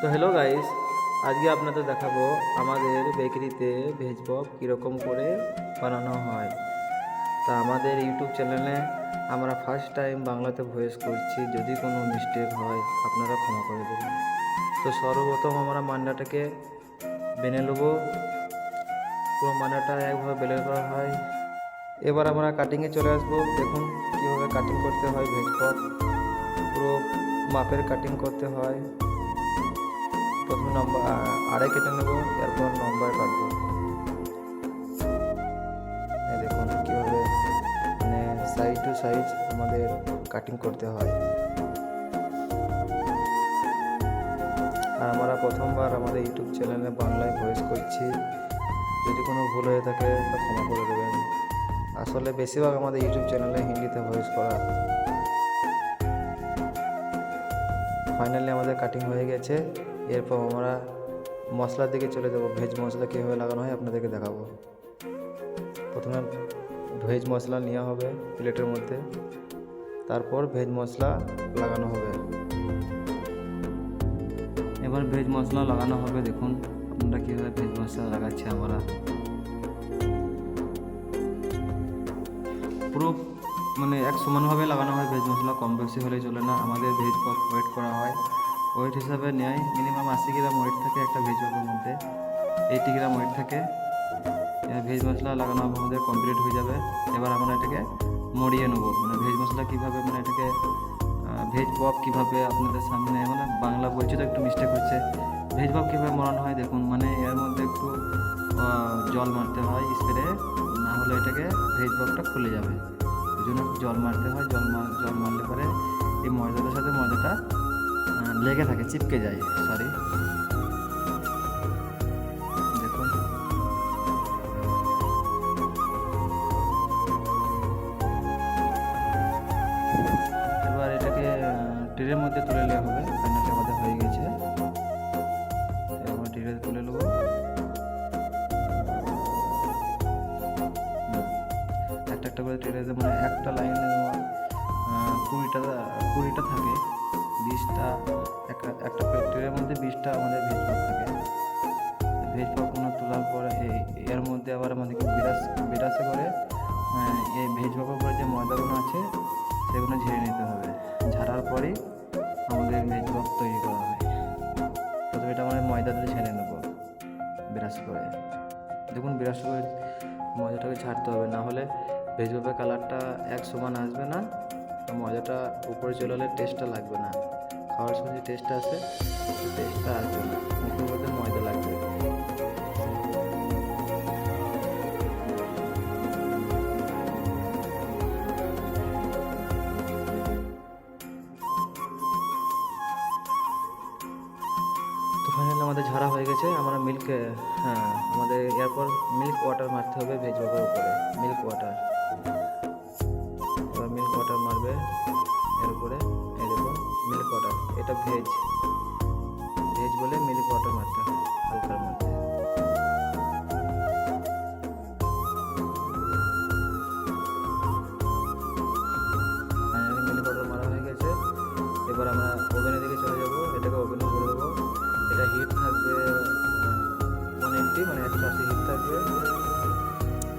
তো hello guys আজকে আপনাদের দেখাবো আমাদের বেকারিতে ভেজ পপ কীরকম করে বানানো হয়। তা আমাদের ইউটিউব চ্যানেলে আমরা ফার্স্ট টাইম বাংলাতে ভয়েস করছি, যদি কোনো মিস্টেক হয়, আপনারা ক্ষমা করে দেবেন। তো সর্বপ্রথম আমরা মান্ডাটাকে বেনে নেব। পুরো মান্ডাটা একভাবে বেলে করা হয়। এবার আমরা কাটিংয়ে চলে আসব। দেখুন কীভাবে কাটিং করতে হয় ভেজ পপ পুরো মাপের কাটিং করতে হয়। প্রথমে নম্বর আড়াই কেটে নেব, এরপর নম্বর কাটবো। দেখুন কীভাবে মানে সাইজ টু সাইজ আমাদের কাটিং করতে হয়। আর আমরা প্রথমবার আমাদের ইউটিউব চ্যানেলে বাংলায় ভয়েস করছি। যদি কোনো ভুল হয়ে থাকে তা ক্ষমা করে দেবেন। আসলে বেশিরভাগ আমাদের ইউটিউব চ্যানেলে হিন্দিতে ভয়েস করা ফাইনালি আমাদের কাটিং হয়ে গেছে। এরপর আমরা মশলার দিকে চলে যাব। ভেজ মশলা কীভাবে লাগানো হয় আপনাদেরকে দেখাবো। প্রথমে ভেজ মশলা নেওয়া হবে প্লেটের মধ্যে। তারপর ভেজ মশলা লাগানো হবে। এবার ভেজ মশলা লাগানো হবে, দেখুন আপনারা কীভাবে ভেজ মশলা লাগাচ্ছে আমরা। পুরো মানে এক সমানভাবে লাগানো হয়, ভেজ মশলা কম বেশি হলে চলে না, আমাদের ভেজ পপ ওয়েট করা হয়। ওয়েট হিসাবে নেয় মিনিমাম আশি গ্রাম ওয়েট থাকে একটা ভেজ পপের মধ্যে। এইটি গ্রাম ওয়েট থাকে। ভেজ মশলা লাগানো আমাদের কমপ্লিট হয়ে যাবে। এবার আমরা এটাকে মরিয়ে নেব। মানে ভেজ মশলা কীভাবে মানে এটাকে ভেজ পপ কীভাবে আপনাদের সামনে মানে বাংলা বলছি তো একটু মিস্টেক হচ্ছে। ভেজ পপ কীভাবে মরানো হয় দেখুন মানে এর মধ্যে একটু জল মারতে হয় স্প্রে না হলে এটাকে ভেজ পপটা খুলে যাবে। জন্য জল মারতে হয়, জল মার জল মারলে পরে এই ময়দাটার সাথে ময়দাটা লেগে থাকে, চিপকে যায় সরি মানে একটা লাইনে তোমার কুড়িটা কুড়িটা থাকে, বিশটা, একটা একটা মধ্যে বিশটা আমাদের ভেজ পাক থাকে। ভেজ পাকগুলো তোলার পরে এর মধ্যে আবার আমাদেরকে বিরাস, বিরাসে করে এই ভেজ পাকের উপরে যে ময়দাগুলো আছে, সেগুলো ঝেড়ে নিতে হবে। ঝাড়ার পরেই আমাদের ভেজ পাক তৈরি করা হয়। প্রথমে এটা আমাদের ময়দা দিয়ে ছেড়ে নেব, বিরাস করে। দেখুন, বিরাস করে ময়দাটাকে ছাড়তে হবে, না হলে ভেজ পাপের কালারটা এক সমান আসবে না মজাটা উপরে চলে এলে টেস্টটা লাগবে না। খাওয়ার সময় যে টেস্টটা আসে টেস্টটা আসবে না। মুখের মধ্যে ময়দা লাগবে। আমাদের ঝাড়া হয়ে গেছে। আমরা মিল্ক হ্যাঁ আমাদের এরপর মিল্ক ওয়াটার মারতে হবে ভেজ বাবার উপরে মিল্ক ওয়াটার এবার মিল্ক ওয়াটার মারবে এর উপরে দেখুন মিল্ক ওয়াটার এটা ভেজ ভেজ বলে মিল্ক ওয়াটার মারতে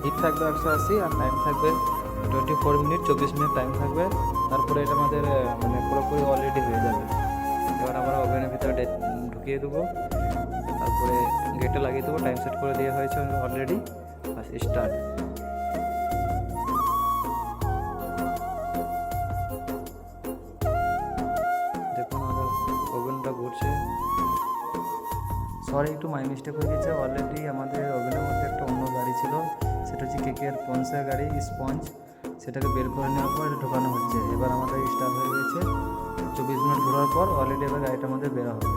হিট থাকবে একশো আশি আর টাইম থাকবে টোয়েন্টি ফোর মিনিট, চব্বিশ মিনিট টাইম থাকবে। তারপরে এটা আমাদের মানে পুরোপুরি অলরেডি হয়ে যাবে। এবার আমরা ওভেনের ভিতরে ঢুকিয়ে দেবো। তারপরে গেটে লাগিয়ে দেবো। টাইম সেট করে দেওয়া হয়েছে অলরেডি বাস স্টার্ট দেখুন, আমাদের ওভেনটা ঘুরছে। সরি একটু মাই মিস্টেক হয়ে গেছে। অলরেডি আমাদের কেকের পঞ্চের গাড়ি, স্পঞ্জ, সেটাকে বের করে নেওয়ার পর এটা ঢোকানো হচ্ছে। এবার আমাদের স্টার্ট হয়ে গেছে। চব্বিশ মিনিট ঘোরার পর অলরেডি এবার গাড়িটা আমাদের বেরো হবে।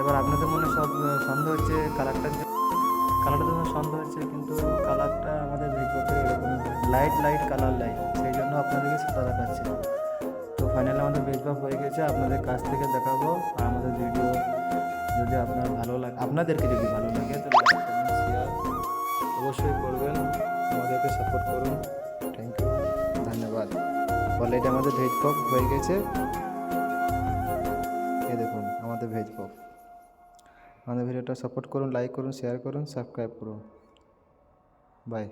এবার আপনাদের মনে সব সন্দেহ হচ্ছে কালারটার কালারটা তোমার সন্দেহ হচ্ছে কিন্তু কালারটা আমাদের করতে এরকম লাইট লাইট কালার লাইট সেই জন্য আপনাদেরকে সাদা দেখাচ্ছে। তো ফাইনালি আমাদের ভাব হয়ে গেছে। আপনাদের কাছ থেকে দেখাবো। আর আমাদের ভিডিও যদি আপনার ভালো লাগে, আপনাদেরকে যদি ভালো লাগে তো অবশ্যই করবেন। আমাদেরকে সাপোর্ট করুন। থ্যাংক ইউ ধন্যবাদ। বলে এটা আমাদের ভেজ পপ হয়ে গেছে। এ দেখুন, আমাদের ভেজ পপ। আমাদের ভিডিওটা সাপোর্ট করুন লাইক করুন শেয়ার করুন সাবস্ক্রাইব করুন। বাই